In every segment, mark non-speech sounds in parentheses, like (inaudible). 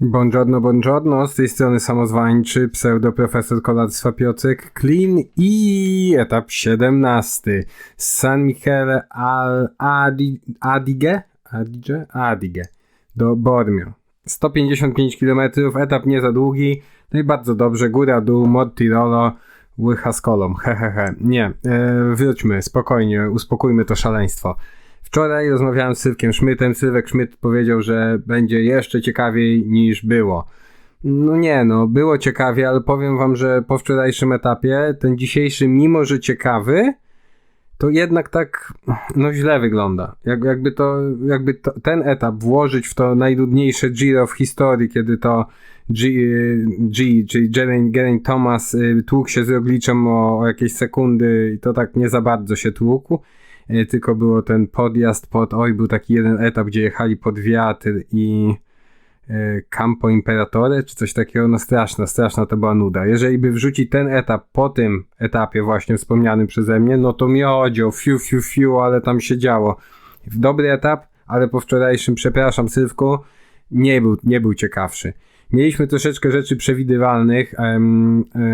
Buongiorno, buongiorno, z tej strony samozwańczy pseudoprofesor kolarstwa Piotrek Klin i etap 17 z San Michele al Adi, Adige, Adige, Adige. Do Bormio. 155 km, etap nie za długi, no i bardzo dobrze, góra, dół, Mod Tirolo, łycha z kolą, hehehe. Nie, e, wróćmy, spokojnie, uspokójmy to szaleństwo. Wczoraj rozmawiałem z Sylwkiem Szmytem. Sylwek Szmyt powiedział, że będzie jeszcze ciekawiej niż było. No nie, no, było ciekawie, ale powiem wam, że po wczorajszym etapie ten dzisiejszy, mimo że ciekawy, to jednak tak, no źle wygląda. Jak, jakby to, jakby to, ten etap włożyć w to najludniejsze Giro w historii, kiedy to G, G czyli Geraint, Thomas y, tłukł się z Rogliczem o, o jakieś sekundy i to tak nie za bardzo się tłukł. E, tylko było ten podjazd pod, oj, był taki jeden etap, gdzie jechali pod wiatr i Campo Imperatore, czy coś takiego, no straszna, straszna to była nuda. Jeżeli by wrzucić ten etap po tym etapie właśnie wspomnianym przeze mnie, no to miodzio, fiu, fiu, fiu, ale tam się działo. Dobry etap, ale po wczorajszym, przepraszam Sylwku, nie był, nie był ciekawszy mieliśmy troszeczkę rzeczy przewidywalnych,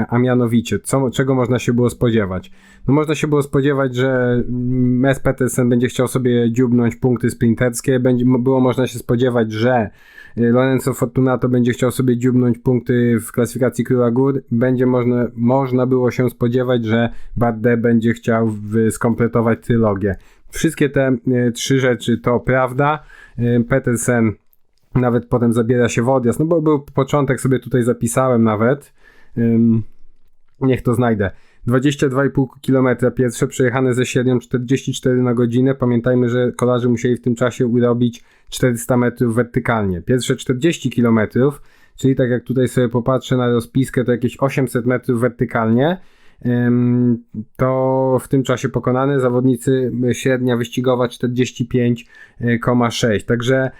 a mianowicie, co, czego można się było spodziewać? No można się było spodziewać, że Mes Petersen będzie chciał sobie dziubnąć punkty sprinterskie, będzie, było można się spodziewać, że y, Lorenzo Fortunato będzie chciał sobie dziubnąć punkty w klasyfikacji Króla Gór, będzie można, można było się spodziewać, że Bardet będzie chciał skompletować trylogię. Wszystkie te y, trzy rzeczy to prawda. Y, Petersen nawet potem zabiera się w odjazd, no bo był początek, sobie tutaj zapisałem nawet. Um, niech to znajdę. 22,5 km pierwsze przejechane ze średnią 44 na godzinę. Pamiętajmy, że kolarze musieli w tym czasie urobić 400 metrów wertykalnie. Pierwsze 40 km, czyli tak jak tutaj sobie popatrzę na rozpiskę, to jakieś 800 metrów wertykalnie. To w tym czasie pokonane zawodnicy średnia wyścigowa 45,6. Także E, e,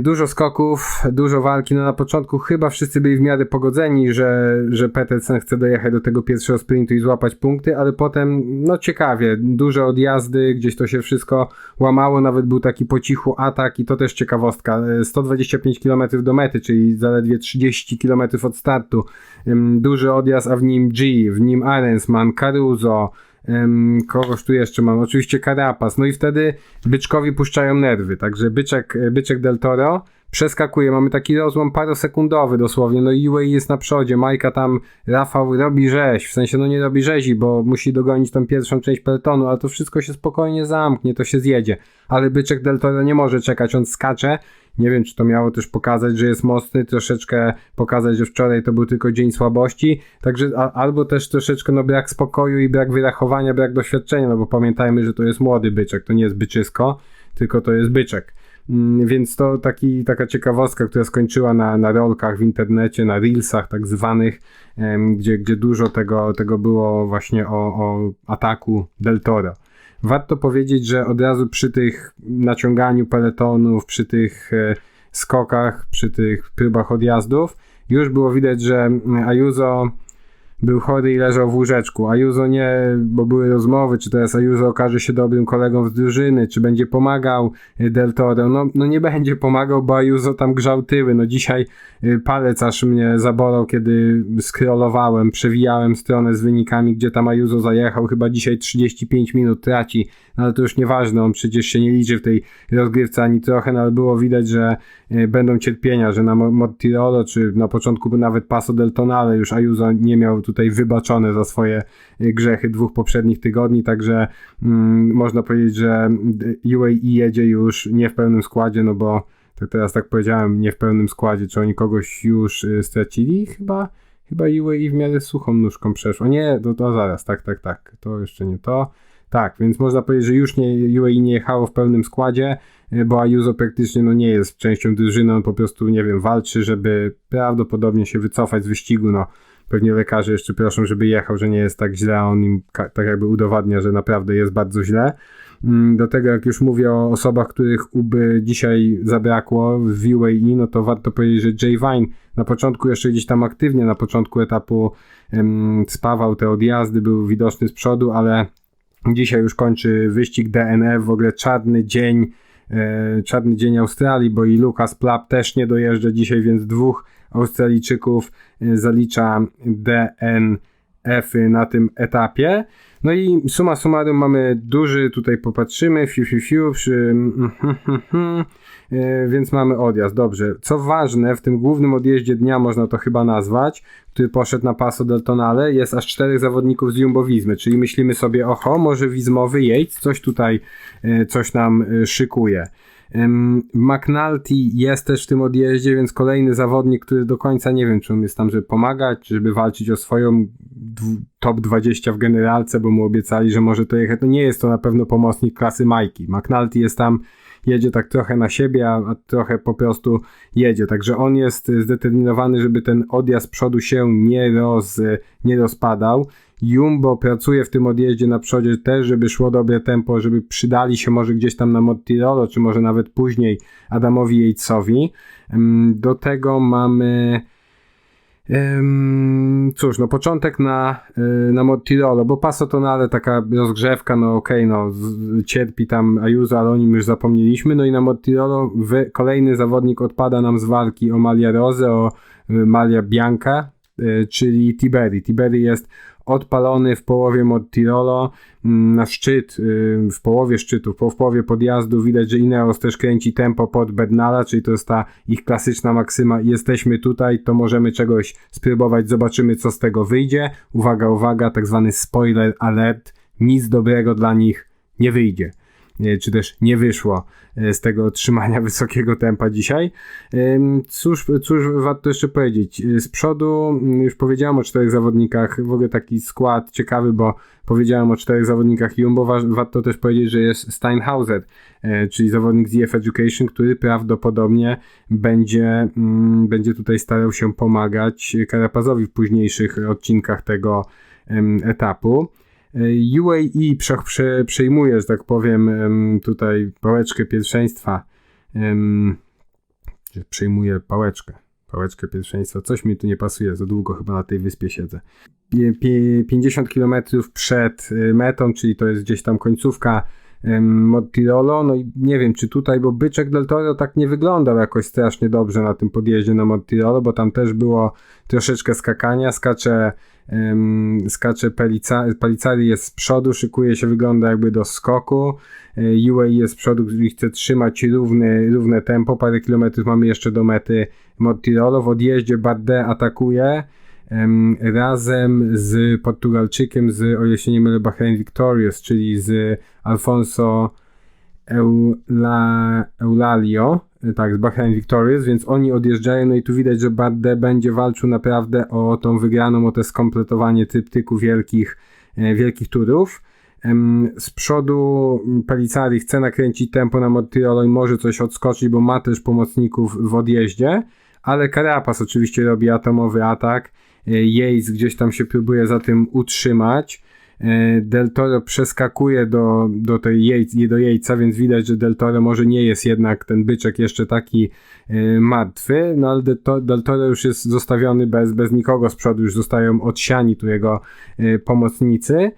dużo skoków, dużo walki. No na początku chyba wszyscy byli w miarę pogodzeni, że, że Petersen chce dojechać do tego pierwszego sprintu i złapać punkty, ale potem, no ciekawie, duże odjazdy, gdzieś to się wszystko łamało, nawet był taki po cichu atak i to też ciekawostka. 125 km do mety, czyli zaledwie 30 km od startu. Duży odjazd, a w nim G, w nim Arensman, Caruso, kogoś tu jeszcze mam, oczywiście Karapas. No i wtedy byczkowi puszczają nerwy, także byczek, byczek Del Toro przeskakuje, mamy taki rozłam parosekundowy dosłownie, no i UAE jest na przodzie, Majka tam, Rafał robi rzeź, w sensie no nie robi rzezi, bo musi dogonić tą pierwszą część peletonu, ale to wszystko się spokojnie zamknie, to się zjedzie, ale byczek Del Toro nie może czekać, on skacze. Nie wiem, czy to miało też pokazać, że jest mocny, troszeczkę pokazać, że wczoraj to był tylko dzień słabości, także a, albo też troszeczkę no, brak spokoju i brak wyrachowania, brak doświadczenia, no bo pamiętajmy, że to jest młody byczek, to nie jest byczysko, tylko to jest byczek. Mm, więc to taki, taka ciekawostka, która skończyła na, na rolkach w internecie, na reelsach tak zwanych, gdzie, gdzie dużo tego, tego było właśnie o, o ataku Del Toro. Warto powiedzieć, że od razu przy tych naciąganiu peletonów, przy tych e, skokach, przy tych próbach odjazdów, już było widać, że Ayuso był chory i leżał w łóżeczku. Ayuso nie, bo były rozmowy, czy teraz Ayuso okaże się dobrym kolegą z drużyny, czy będzie pomagał y, Del Toro. No, no nie (laughs) będzie pomagał, bo Ayuso tam grzał tyły. No dzisiaj y, palec aż mnie zabolał, kiedy scrollowałem, przewijałem stronę z wynikami, gdzie tam Ayuso zajechał. Chyba dzisiaj 35 minut traci, no ale to już nieważne, on przecież się nie liczy w tej rozgrywce ani trochę, no ale było widać, że y, będą cierpienia, że na Mortirolo, czy na początku nawet Paso del Tonale już Ayuso nie miał tutaj wybaczone za swoje y, grzechy dwóch poprzednich tygodni, także mm, można powiedzieć, że UAE jedzie już nie w pełnym składzie, no bo tak teraz tak powiedziałem, nie w pełnym składzie, czy oni kogoś już y, stracili? Chyba, chyba UAE w miarę suchą nóżką przeszło. Nie, to, to zaraz, tak, tak, tak, to jeszcze nie to. Tak, więc można powiedzieć, że już nie, UAE nie jechało w pełnym składzie, y, bo Ayuso praktycznie no, nie jest częścią drużyny, on po prostu, nie wiem, walczy, żeby prawdopodobnie się wycofać z wyścigu, no pewnie lekarze jeszcze proszą, żeby jechał, że nie jest tak źle, a on im tak jakby udowadnia, że naprawdę jest bardzo źle. Mm, Do tego, jak już mówię o osobach, których uby dzisiaj zabrakło w UAE, no to warto powiedzieć, że Jay Vine na początku jeszcze gdzieś tam aktywnie, na początku etapu em, spawał te odjazdy, był widoczny z przodu, ale dzisiaj już kończy wyścig DNF, w ogóle czarny dzień, czarny dzień Australii, bo i Lucas Plapp też nie dojeżdża dzisiaj, więc dwóch Australijczyków e, zalicza DNF-y na tym etapie. No i suma summarum mamy duży, tutaj popatrzymy, fiu, fiu, fiu, przy, mm, hmm, hmm. E, więc mamy odjazd, dobrze. Co ważne, w tym głównym odjeździe dnia, można to chyba nazwać, który poszedł na Paso del Tonale, jest aż czterech zawodników z Jumbo Wizmy, czyli myślimy sobie, oho, może Wizmowy Yates coś tutaj, e, coś nam e, szykuje. McNulty jest też w tym odjeździe, więc kolejny zawodnik, który do końca nie wiem, czy on jest tam, żeby pomagać, żeby walczyć o swoją top 20 w generalce, bo mu obiecali, że może to jechać. No nie jest to na pewno pomocnik klasy Majki. McNulty jest tam, jedzie tak trochę na siebie, a, trochę po prostu jedzie. Także on jest zdeterminowany, żeby ten odjazd przodu się nie, roz, nie rozpadał. Jumbo pracuje w tym odjeździe na przodzie też, żeby szło dobre tempo, żeby przydali się może gdzieś tam na Montirolo, czy może nawet później Adamowi Yatesowi. Em, Do tego mamy cóż, no początek na, y, na Montirolo, bo Paso Tonale taka rozgrzewka, no okej, no z- cierpi tam Ayuso, ale o nim już zapomnieliśmy, no i na Montirolo wy, kolejny zawodnik odpada nam z walki o Malia Rose, o y, Malia Bianca, czyli Tiberi. Tiberi jest odpalony w połowie Montirolo mm, na szczyt, y, w połowie szczytu, w połowie podjazdu widać, że Ineos też kręci tempo pod Bednala, czyli to jest ta ich klasyczna maksyma jesteśmy tutaj, to możemy czegoś spróbować, zobaczymy co z tego wyjdzie. Uwaga, uwaga, tak zwany spoiler alert, nic dobrego dla nich nie wyjdzie. Nie, czy też nie wyszło e, z tego trzymania (laughs) wysokiego tempa dzisiaj. Cóż, cóż warto jeszcze powiedzieć? Y, Z przodu mm, już powiedziałem o czterech zawodnikach, w ogóle taki skład ciekawy, bo powiedziałem o czterech zawodnikach Jumbo. Wa- Warto też powiedzieć, że jest Steinhauser, e, czyli zawodnik z EF Education, który prawdopodobnie będzie, mm, będzie tutaj starał się pomagać Karapazowi w późniejszych odcinkach tego etapu. E, UAE prze, prze, przejmuje, że tak powiem, em, tutaj pałeczkę pierwszeństwa. Przejmuje pałeczkę. Pałeczkę pierwszeństwa. Coś mi tu nie pasuje, za długo chyba na tej wyspie siedzę. Pie, pie, 50 km przed y, metą, czyli to jest gdzieś tam końcówka Montirolo. No i nie wiem, czy tutaj, bo Byczek del Toro tak nie wyglądał jakoś strasznie dobrze na tym podjeździe na Montirolo, bo tam też było troszeczkę skakania. Skacze, em, skacze Pelica, Palicari jest z przodu, szykuje się, wygląda jakby do skoku. UAE jest z przodu, który chce trzymać równy, równe tempo. Parę kilometrów mamy jeszcze do mety Montirolo. W odjeździe Bardet atakuje razem z Portugalczykiem, z, o ile się nie mylę, Bahrain Victorious, czyli z Alfonso Eula, Eulalio, tak, z Bahrain Victorious, więc oni odjeżdżają, no i tu widać, że Bardet będzie walczył naprawdę o tą wygraną, o te skompletowanie tryptyku wielkich, e, wielkich turów. Z przodu Pelicari chce nakręcić tempo na Montirolo i może coś odskoczyć, bo ma też pomocników w odjeździe, ale Carapaz oczywiście robi atomowy atak. E, Yates gdzieś tam się próbuje za tym utrzymać. E, Del Toro przeskakuje do, do tej Yates, do Yatesa, więc widać, że Del Toro może nie jest jednak ten byczek jeszcze taki e, martwy, no ale Del Del Toro już jest zostawiony bez, bez nikogo z przodu, już zostają odsiani tu jego pomocnicy.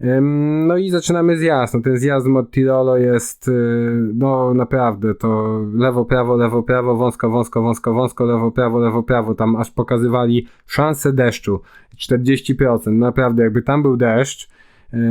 No i zaczynamy zjazd. No ten zjazd mod Tirolo jest y, no naprawdę to lewo, prawo, lewo, prawo, wąsko, wąsko, wąsko, wąsko, lewo, prawo, lewo, prawo. Tam aż pokazywali szansę deszczu 40%. Naprawdę, jakby tam był deszcz,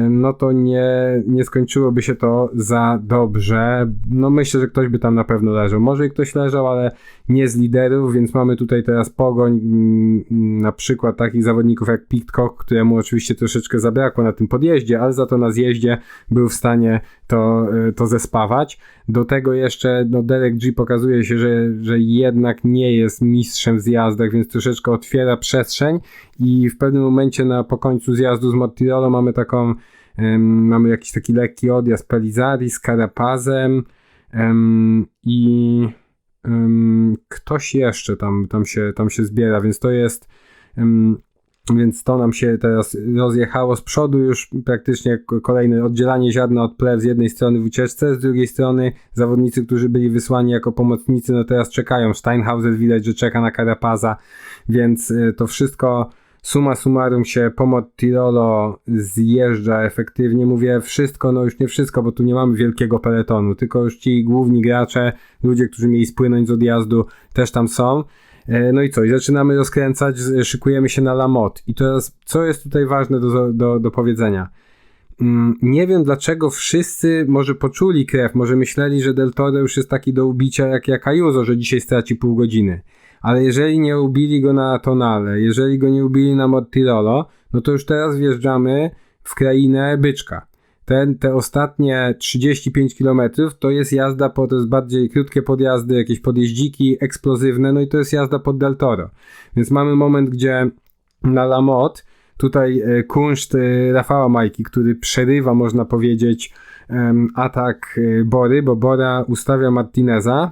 no to nie, nie skończyłoby się to za dobrze. No myślę, że ktoś by tam na pewno leżał. Może i ktoś leżał, ale nie z liderów, więc mamy tutaj teraz pogoń mm, na przykład takich zawodników jak Pitcock, któremu oczywiście troszeczkę zabrakło na tym podjeździe, ale za to na zjeździe był w stanie to, y, to zespawać. Do tego jeszcze no Derek G pokazuje się, że, że jednak nie jest mistrzem w zjazdach, więc troszeczkę otwiera przestrzeń i w pewnym momencie na po końcu zjazdu z Montirolo mamy taką mamy jakiś taki lekki odjazd Pelizari z Carapazem em, i ktoś jeszcze tam, tam, się, tam się zbiera, więc to jest więc to nam się teraz rozjechało z przodu już praktycznie kolejne oddzielanie ziarna od plew z jednej strony w ucieczce, z drugiej strony zawodnicy, którzy byli wysłani jako pomocnicy, no teraz czekają. Steinhauser widać, że czeka na Karapaza, więc y, to wszystko suma summarum się pomoc Tirolo zjeżdża efektywnie. Mówię wszystko, no już nie wszystko, bo tu nie mamy wielkiego peletonu, tylko już ci główni gracze, ludzie, którzy mieli spłynąć z odjazdu, też tam są. E, no i co? I zaczynamy rozkręcać, szykujemy się na Lamot. I teraz, co jest tutaj ważne do, do, do powiedzenia? Mm, nie wiem dlaczego wszyscy może poczuli krew, może myśleli, że Del Toro już jest taki do ubicia jak, jak że dzisiaj straci pół godziny. Ale jeżeli nie ubili go na Tonale, jeżeli go nie ubili na Mortirolo, no to już teraz wjeżdżamy w krainę byczka ten, te ostatnie 35 km to jest jazda po, to jest bardziej krótkie podjazdy, jakieś podjeździki eksplozywne, no i to jest jazda pod Del Toro. Więc mamy moment, gdzie na Lamot tutaj e, kunszt e, Rafała Majki, który przerywa, można powiedzieć, atak e, Bory, bo Bora ustawia Martineza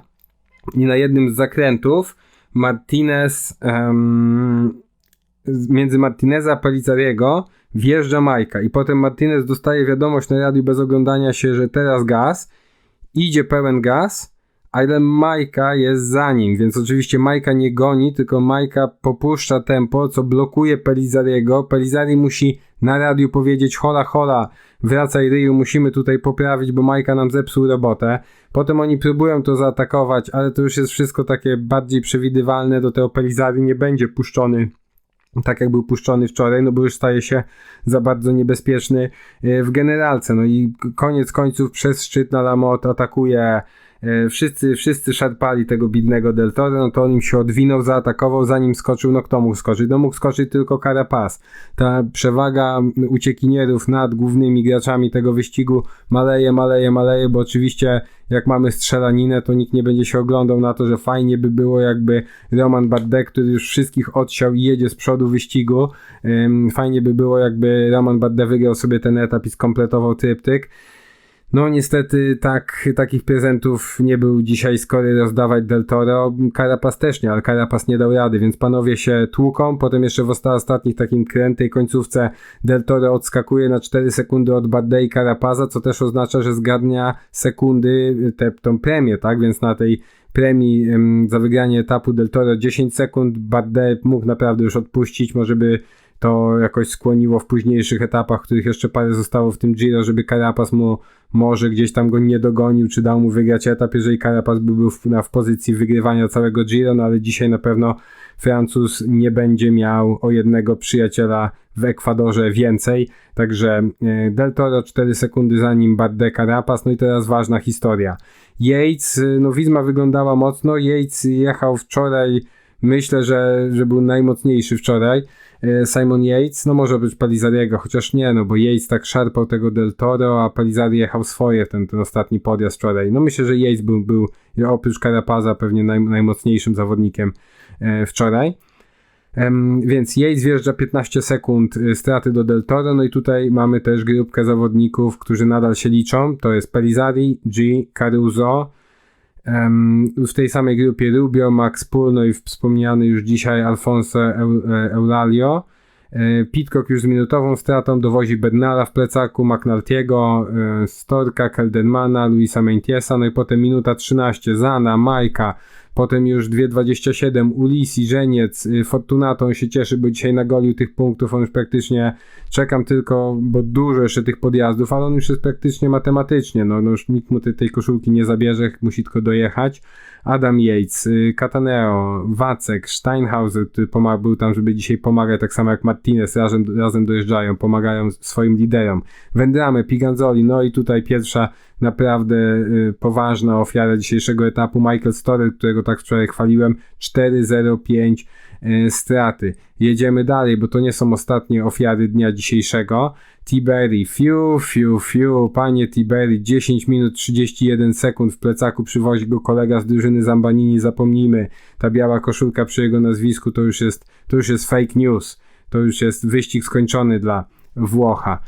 i na jednym z zakrętów Martinez między Martineza a Pelizariego wjeżdża Majka i potem Martinez dostaje wiadomość na radiu bez oglądania się, że teraz gaz, idzie pełen gaz, ale Majka jest za nim, więc oczywiście Majka nie goni, tylko Majka popuszcza tempo, co blokuje Pelizariego. Pelizari musi na radiu powiedzieć hola hola, wracaj Ryu, musimy tutaj poprawić, bo Majka nam zepsuł robotę. Potem oni próbują to zaatakować, ale to już jest wszystko takie bardziej przewidywalne, do tego Pelizari nie będzie puszczony tak jak był puszczony wczoraj, no bo już staje się za bardzo niebezpieczny e, w generalce. No i koniec końców przez szczyt na Lamot atakuje wszyscy, wszyscy szarpali tego bidnego Del Toro, no to on im się odwinął, zaatakował, zanim skoczył, no kto mógł skoczyć? No mógł skoczyć tylko Carapaz. Ta przewaga uciekinierów nad głównymi graczami tego wyścigu maleje, maleje, maleje, bo oczywiście jak mamy strzelaninę, to nikt nie będzie się oglądał na to, że fajnie by było jakby Roman Bardet, który już wszystkich odsiał i jedzie z przodu wyścigu, fajnie by było jakby Roman Bardet wygrał sobie ten etap i skompletował tryptyk. No niestety tak, takich prezentów nie był dzisiaj skory rozdawać Del Toro. Karapas też nie, ale Karapas nie dał rady, więc panowie się tłuką. Potem jeszcze w ostatnich takim krętej końcówce Del Toro odskakuje na 4 sekundy od Bardet i Carapaza, co też oznacza, że zgadnia sekundy tę tą premię, tak? Więc na tej premii ym, za wygranie etapu Del Toro 10 sekund Bardet mógł naprawdę już odpuścić, może by to jakoś skłoniło w późniejszych etapach, których jeszcze parę zostało w tym Giro, żeby Carapaz mu może gdzieś tam go nie dogonił, czy dał mu wygrać etap, jeżeli Carapaz by był w, na, w pozycji wygrywania całego Giro, no ale dzisiaj na pewno Francuz nie będzie miał o jednego przyjaciela w Ekwadorze więcej, także e, Del Toro 4 sekundy za nim Bardet Carapaz, no i teraz ważna historia. Yates, e, no Wizma wyglądała mocno, Yates jechał wczoraj, myślę, że, że był najmocniejszy wczoraj, Simon Yates, no może być Palizariego, chociaż nie, no bo Yates tak szarpał tego Del Toro, a Palizari jechał swoje ten, ten ostatni podjazd wczoraj. No myślę, że Yates był, był oprócz Carapaza pewnie naj, najmocniejszym zawodnikiem e, wczoraj. Więc Yates wjeżdża 15 sekund e, straty do Del Toro, no i tutaj mamy też grupkę zawodników, którzy nadal się liczą. To jest Pelizari, G, Caruso, w tej samej grupie Rubio, Max Pool, no i wspomniany już dzisiaj Alfonso e, Eulalio. E, Pitcock już z minutową stratą dowozi Bernala w plecaku, McNaltiego, e, Storka, Keldermana, Luisa Mentiesa, no i potem minuta 13 Zana, Majka, Potem już 2,27 Ulisi, Żeniec, y, Fortunato, on się cieszy, bo dzisiaj nagolił tych punktów, on już praktycznie, czekam tylko, bo dużo jeszcze tych podjazdów, ale on już jest praktycznie matematycznie, no, no już nikt mu tej, tej koszulki nie zabierze, musi tylko dojechać. Adam Yates, y, Cataneo, Wacek, Steinhauser, który był tam, żeby dzisiaj pomagać, tak samo jak Martinez, razem, razem dojeżdżają, pomagają swoim liderom. Vendrame, Piganzoli, no i tutaj pierwsza naprawdę y, poważna ofiara dzisiejszego etapu, Michael Storer, którego tak wczoraj chwaliłem, 4-0-5 y, straty. Jedziemy dalej, bo to nie są ostatnie ofiary dnia dzisiejszego. Tiberi, fiu, fiu, fiu, panie Tiberi, 10 minut 31 sekund w plecaku przywozi go kolega z drużyny Zambanini, zapomnijmy, ta biała koszulka przy jego nazwisku to już jest, to już jest fake news, to już jest wyścig skończony dla Włocha.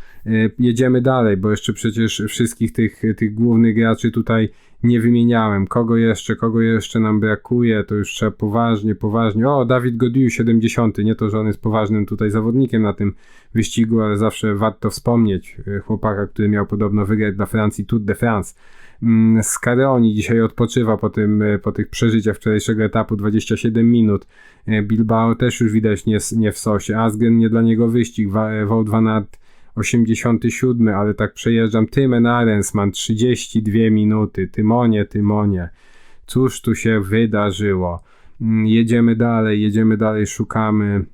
Jedziemy dalej, bo jeszcze przecież wszystkich tych, tych głównych graczy tutaj nie wymieniałem. Kogo jeszcze, kogo jeszcze nam brakuje, to już trzeba poważnie, poważnie. O, Dawid Godiu 70. Nie to, że on jest poważnym tutaj zawodnikiem na tym wyścigu, ale zawsze warto wspomnieć chłopaka, który miał podobno wygrać dla Francji Tour de France. Mm, Scaroni dzisiaj odpoczywa po, tym, po tych przeżyciach wczorajszego etapu 27 minut. Bilbao też już widać nie, nie w sosie. Asgen nie dla niego wyścig. Wout van 87, ale tak przejeżdżam. Tymen Arensman 32 minuty. Tymonie, Tymonie. Cóż tu się wydarzyło? Mm, jedziemy dalej, jedziemy dalej, szukamy.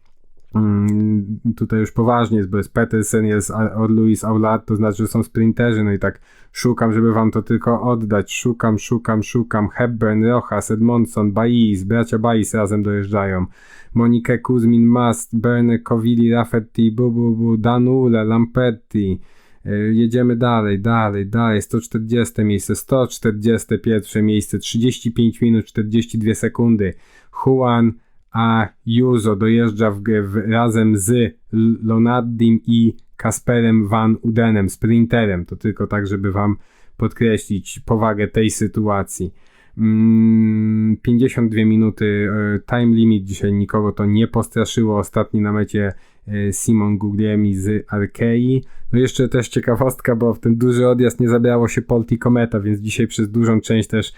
Mm, tutaj już poważnie jest, bo jest Petersen, jest od Luis Aulard, to znaczy, że są sprinterzy, no i tak szukam, żeby wam to tylko oddać, szukam, szukam, szukam, Hepburn, Rojas, Edmondson, Baiz, bracia Baiz razem dojeżdżają, Monique Kuzmin, Mast, Berne, Kowili, Raffetti, Bububu, Danule, Lampetti, e, jedziemy dalej, dalej, dalej, 140 miejsce, 141 miejsce, 35 minut, 42 sekundy, Juan, a Juzo dojeżdża w, w, razem z Lonardim i Kasperem Van Udenem, sprinterem. To tylko tak, żeby wam podkreślić powagę tej sytuacji. 52 mm, minuty e, time limit dzisiaj nikogo to nie postraszyło. Ostatni na mecie Simon Guglielmi z Arkei. No jeszcze też ciekawostka, bo w ten duży odjazd nie zabrało się Polti Kometa, więc dzisiaj przez dużą część też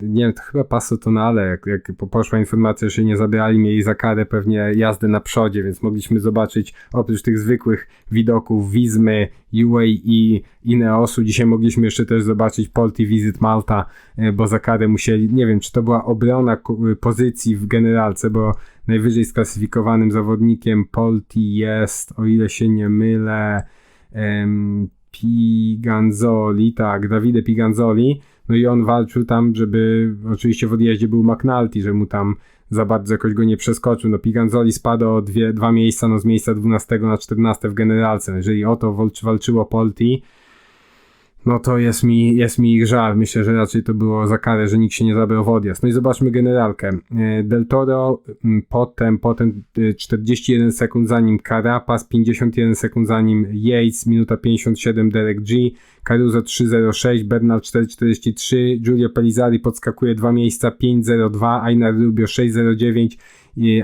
nie wiem, to chyba Passo Tonale, jak, jak poszła informacja, że nie zabrali, mieli za karę pewnie jazdy na przodzie, więc mogliśmy zobaczyć oprócz tych zwykłych widoków Wizmy, UAE, Ineosu, dzisiaj mogliśmy jeszcze też zobaczyć Polti Visit Malta, e, bo za karę musieli, nie wiem, czy to była obrona pozycji w generalce, bo najwyżej sklasyfikowanym zawodnikiem Polti jest, o ile się nie mylę, Piganzoli, tak, Davide Piganzoli, no i on walczył tam, żeby oczywiście w odjeździe był McNulty, że mu tam za bardzo jakoś go nie przeskoczył. No Piganzoli spadł o dwie, dwa miejsca, no z miejsca 12 na 14 w generalce. No, jeżeli o to walczyło Polti, no to jest mi, jest mi ich żal. Myślę, że raczej to było za karę, że nikt się nie zabrał w odjazd. No i zobaczmy generalkę. E, Del Toro, potem, potem 41 e, sekund za nim Carapaz, 51 sekund za nim Yates, minuta 57 Derek G, Caruso 3.06, Bernal 4.43, Giulio Pelizari podskakuje dwa miejsca 5.02, Einar Rubio 6.09,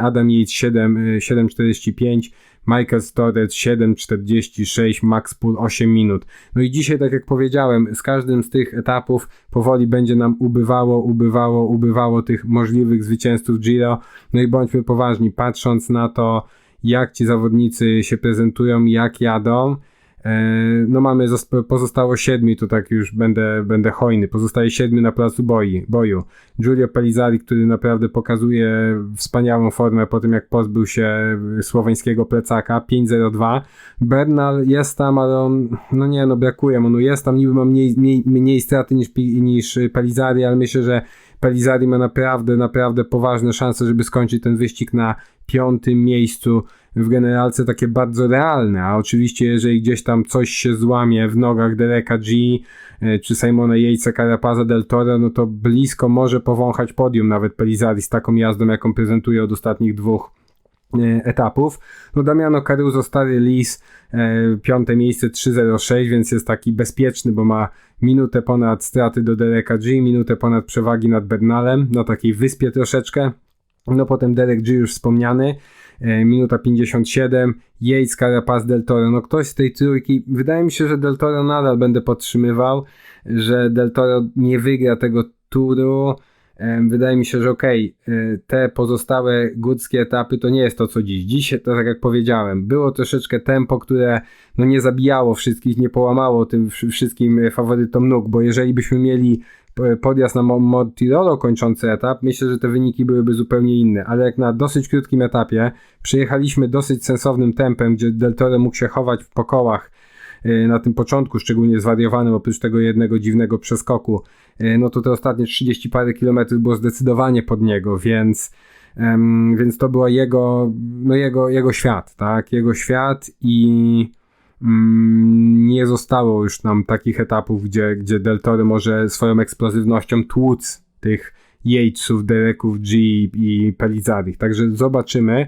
Adam Yates 7.45, Michael Storage 7,46, Max Pool 8 minut. No i dzisiaj, tak jak powiedziałem, z każdym z tych etapów powoli będzie nam ubywało, ubywało, ubywało tych możliwych zwycięzców Giro. No i bądźmy poważni, patrząc na to, jak ci zawodnicy się prezentują, jak jadą, no mamy, pozostało siedmiu, to tak już będę, będę hojny. Pozostaje siedmiu na placu boi, boju. Giulio Pelizari, który naprawdę pokazuje wspaniałą formę po tym, jak pozbył się słoweńskiego plecaka, 5-0-2. Bernal jest tam, ale on, no nie, no brakuje mu, no jest tam, niby ma mniej, mniej, mniej straty niż, niż Pelizari, ale myślę, że Pelizari ma naprawdę, naprawdę poważne szanse, żeby skończyć ten wyścig na piątym miejscu w generalce takie bardzo realne, a oczywiście jeżeli gdzieś tam coś się złamie w nogach Dereka G e, czy Simona Jejca, Carapaza del Toro, no to blisko może powąchać podium nawet Pelizari z taką jazdą, jaką prezentuje od ostatnich dwóch e, etapów. No Damiano Caruso, stary Lis, e, piąte miejsce 3.06, więc jest taki bezpieczny, bo ma minutę ponad straty do Dereka G, minutę ponad przewagi nad Bernalem, na takiej wyspie troszeczkę. No potem Derek G już wspomniany, minuta 57, Yates, Carapaz, Del Toro. No ktoś z tej trójki, wydaje mi się, że Del Toro nadal będę podtrzymywał, że Del Toro nie wygra tego turu. E, wydaje mi się, że okej, okay, te pozostałe górskie etapy to nie jest to co dziś. Dziś, to tak jak powiedziałem, było troszeczkę tempo, które no nie zabijało wszystkich, nie połamało tym wszystkim faworytom nóg, bo jeżeli byśmy mieli podjazd na Mortirolo kończący etap, myślę, że te wyniki byłyby zupełnie inne, ale jak na dosyć krótkim etapie przyjechaliśmy dosyć sensownym tempem, gdzie Del Toro mógł się chować w pokołach y, na tym początku, szczególnie zwariowanym oprócz tego jednego dziwnego przeskoku, y, no to te ostatnie 30 parę kilometrów było zdecydowanie pod niego, więc więc to była jego, no jego, jego świat, tak, jego świat i nie zostało już nam takich etapów, gdzie, gdzie Del Toro może swoją eksplozywnością tłuc tych Yatesów, Dereków, G i Pelizarich. Także zobaczymy.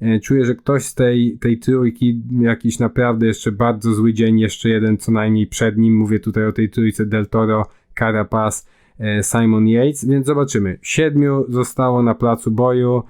E, Czuję, że ktoś z tej, tej trójki, jakiś naprawdę jeszcze bardzo zły dzień, jeszcze jeden co najmniej przed nim. Mówię tutaj o tej trójce Del Toro, Carapaz, e, Simon Yates, więc zobaczymy. Siedmiu zostało na placu boju.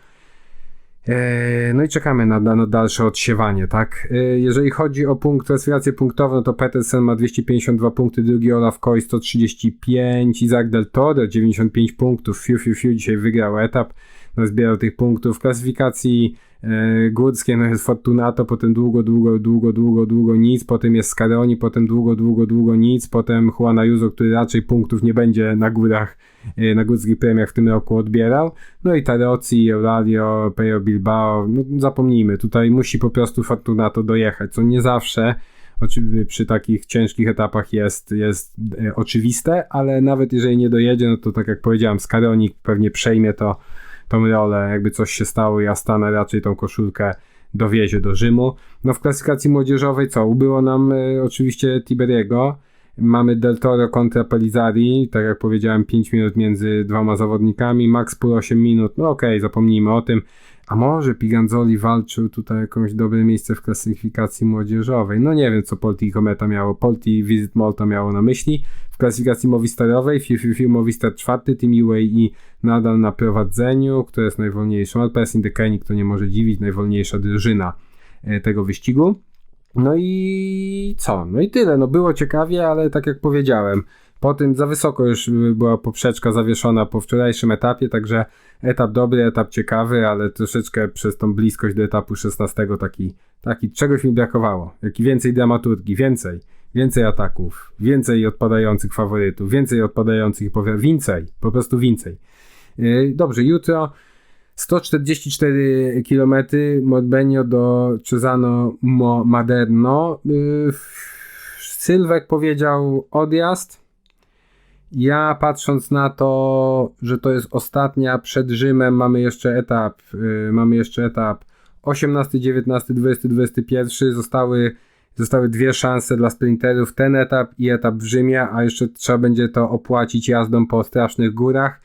E, No i czekamy na, na, na dalsze odsiewanie, tak? E, Jeżeli chodzi o punkt, klasyfikację punktową, no to Petersen ma 252 punkty, drugi Olaf Koy 135, Isaac Del Toro 95 punktów, fiu, fiu, fiu, dzisiaj wygrał etap, no zbierał tych punktów. W klasyfikacji e, górskiej no jest Fortunato, potem długo, długo, długo, długo, długo nic, potem jest Scaroni, potem długo, długo, długo nic, potem Juan Ayuso, który raczej punktów nie będzie na górach, e, na górskich premiach w tym roku odbierał. No i Tarozzi, Eulario, Pejo Bilbao, no zapomnijmy, tutaj musi po prostu Fortunato dojechać, co nie zawsze oczywiście przy takich ciężkich etapach jest, jest e, oczywiste, ale nawet jeżeli nie dojedzie, no to tak jak powiedziałem, Skaronik pewnie przejmie to, tą rolę, jakby coś się stało i Astana raczej tą koszulkę dowiezie do Rzymu. No w klasyfikacji młodzieżowej co? Ubyło nam e, oczywiście Tiberiego, Mamy Del Toro kontra Pelizari, tak jak powiedziałem 5 minut między dwoma zawodnikami, max pół 8 minut, no okej, zapomnijmy o tym. A może Piganzoli walczył tutaj jakieś dobre miejsce w klasyfikacji młodzieżowej? No nie wiem, co Polti i Kometa miało. Polti Visit Malta miało na myśli. W klasyfikacji Movistarowej Fiu Movistar czwarty, Team UAE nadal na prowadzeniu, kto jest najwolniejszą. Alpes Indykeni, kto nie może dziwić, najwolniejsza drużyna e, tego wyścigu. No i co? No i tyle. No było ciekawie, ale tak jak powiedziałem, po tym za wysoko już była poprzeczka zawieszona po wczorajszym etapie, także etap dobry, etap ciekawy, ale troszeczkę przez tą bliskość do etapu 16 taki, taki czegoś mi brakowało. Jaki więcej dramaturgii, więcej, więcej ataków, więcej odpadających faworytów, więcej odpadających, więcej, po prostu więcej. Yy, Dobrze, jutro 144 km Modbenio do Cesano Mo Maderno. Yy, Sylwek powiedział odjazd. Ja patrząc na to, że to jest ostatnia przed Rzymem, mamy jeszcze etap, yy, mamy jeszcze etap 18, 19, 20, 21. Zostały, zostały dwie szanse dla sprinterów, ten etap i etap w Rzymie, a jeszcze trzeba będzie to opłacić jazdą po strasznych górach.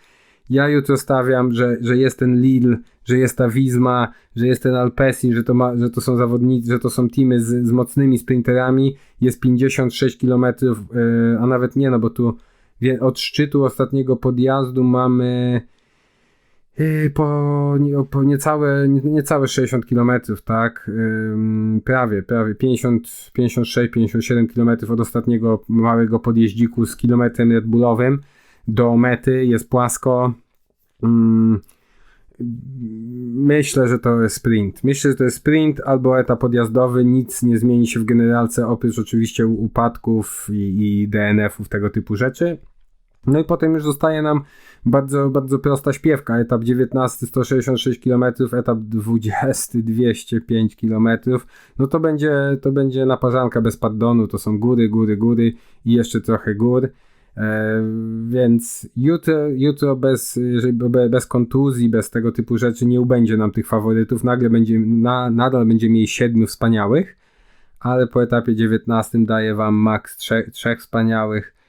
Ja jutro stawiam, że, że jest ten Lidl, że jest ta Wizma, że jest ten Alpecin, że to, ma, że to są zawodnicy, że to są teamy z, z mocnymi sprinterami. Jest 56 km, yy, a nawet nie, no bo tu od szczytu ostatniego podjazdu mamy yy, po, po niecałe, nie, niecałe 60 km, tak? Prawie, prawie 50, 56, 57 km od ostatniego małego podjeździku z kilometrem Red Bullowym do mety, jest płasko. Myślę, że to jest sprint. Myślę, że to jest sprint albo etap odjazdowy. Nic nie zmieni się w generalce, oprócz oczywiście upadków i, i DNF-ów, tego typu rzeczy. No i potem już zostaje nam bardzo, bardzo prosta śpiewka. Etap 19 166 km, etap 20 205 km. No to będzie, to będzie naparzanka bez paddonu. To są góry, góry, góry i jeszcze trochę gór. E, więc jutro, jutro bez, bez kontuzji, bez tego typu rzeczy nie ubędzie nam tych faworytów. Nagle będzie, na, nadal będzie mieli siedmiu wspaniałych, ale po etapie 19 daję wam maks trzech, trzech wspaniałych.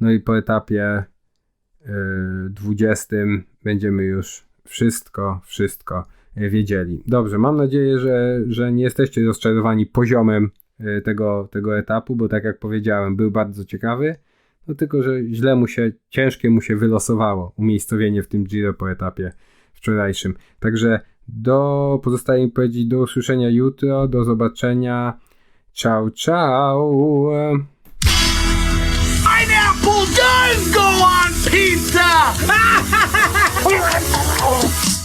No i po etapie y, 20 będziemy już wszystko, wszystko y, wiedzieli. Dobrze, mam nadzieję, że, że nie jesteście rozczarowani poziomem y, tego, tego etapu, bo tak jak powiedziałem, był bardzo ciekawy. No tylko, że źle mu się, ciężkie mu się wylosowało umiejscowienie w tym Giro po etapie wczorajszym. Także do, pozostaje mi powiedzieć do usłyszenia jutro, do zobaczenia. Ciao, ciao. Does go on pizza! (laughs)